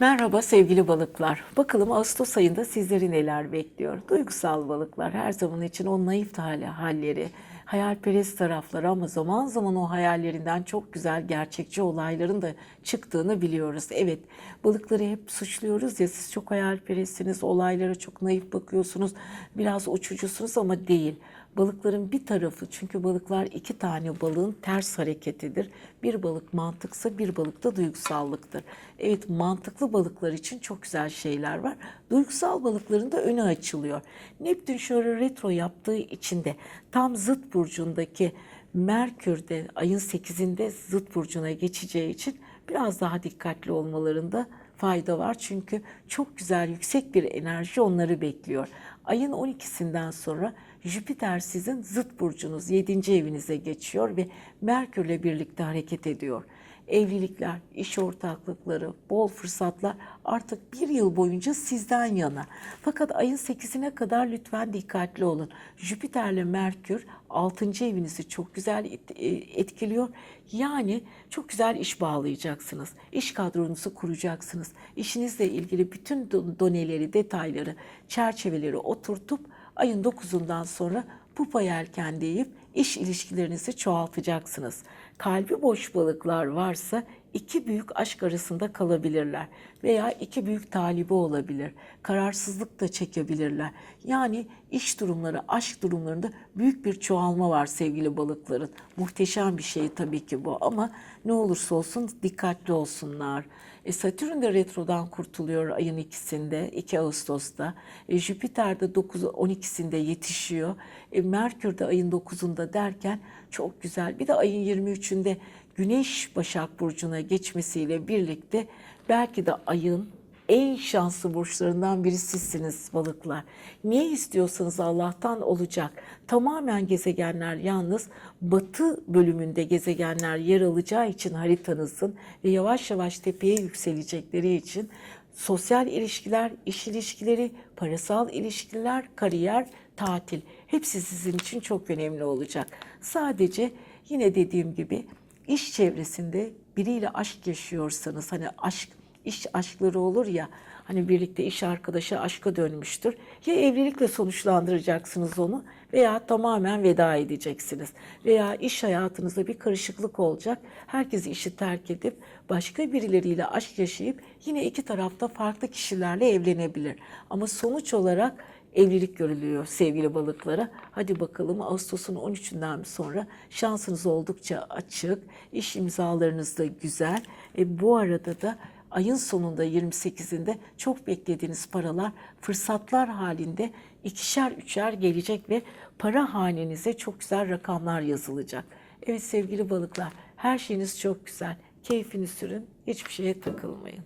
Merhaba sevgili balıklar. Bakalım Ağustos ayında sizleri neler bekliyor? Duygusal balıklar her zaman için o naif hali, halleri, hayalperest tarafları ama zaman zaman o hayallerinden çok güzel gerçekçi olayların da çıktığını biliyoruz. Evet balıkları hep suçluyoruz ya siz çok hayalperestsiniz, olaylara çok naif bakıyorsunuz, biraz uçucusunuz ama değil. Balıkların bir tarafı çünkü balıklar iki tane balığın ters hareketidir. Bir balık mantıksa bir balık da duygusallıktır. Evet mantıklı balıklar için çok güzel şeyler var. Duygusal balıkların da önü açılıyor. Neptün şöyle retro yaptığı için de tam zıt burcundaki Merkür de ayın 8'inde zıt burcuna geçeceği için biraz daha dikkatli olmalarında fayda var. Çünkü çok güzel yüksek bir enerji onları bekliyor. Ayın 12'sinden sonra Jüpiter sizin zıt burcunuz 7. evinize geçiyor ve Merkürle birlikte hareket ediyor. Evlilikler, iş ortaklıkları, bol fırsatlar artık bir yıl boyunca sizden yana. Fakat ayın 8'ine kadar lütfen dikkatli olun. Jüpiterle Merkür 6. evinizi çok güzel e, etkiliyor. Yani çok güzel iş bağlayacaksınız. İş kadronuzu kuracaksınız. İşinizle ilgili bütün do- doneleri, detayları, çerçeveleri oturtup ayın 9'undan sonra pupa yelken deyip iş ilişkilerinizi çoğaltacaksınız. Kalbi boş balıklar varsa iki büyük aşk arasında kalabilirler veya iki büyük talibi olabilir. Kararsızlık da çekebilirler. Yani iş durumları, aşk durumlarında büyük bir çoğalma var sevgili balıkların. Muhteşem bir şey tabii ki bu ama ne olursa olsun dikkatli olsunlar. E, Satürn de retrodan kurtuluyor ayın ikisinde, 2 Ağustos'ta. E, Jüpiter de 9 12'sinde yetişiyor. E, Merkür de ayın 9'unda derken çok güzel. Bir de ayın 23'ünde Güneş Başak Burcu'na geçmesiyle birlikte belki de ayın en şanslı burçlarından biri sizsiniz balıklar. Ne istiyorsanız Allah'tan olacak. Tamamen gezegenler yalnız batı bölümünde gezegenler yer alacağı için haritanızın ve yavaş yavaş tepeye yükselecekleri için sosyal ilişkiler, iş ilişkileri, parasal ilişkiler, kariyer, tatil hepsi sizin için çok önemli olacak. Sadece yine dediğim gibi iş çevresinde biriyle aşk yaşıyorsanız hani aşk iş aşkları olur ya hani birlikte iş arkadaşı aşka dönmüştür. Ya evlilikle sonuçlandıracaksınız onu veya tamamen veda edeceksiniz. Veya iş hayatınızda bir karışıklık olacak. Herkes işi terk edip başka birileriyle aşk yaşayıp yine iki tarafta farklı kişilerle evlenebilir. Ama sonuç olarak evlilik görülüyor sevgili balıklara. Hadi bakalım Ağustos'un 13'ünden sonra şansınız oldukça açık. İş imzalarınız da güzel. E, bu arada da ayın sonunda 28'inde çok beklediğiniz paralar fırsatlar halinde ikişer üçer gelecek ve para hanenize çok güzel rakamlar yazılacak. Evet sevgili balıklar her şeyiniz çok güzel. Keyfini sürün, hiçbir şeye takılmayın.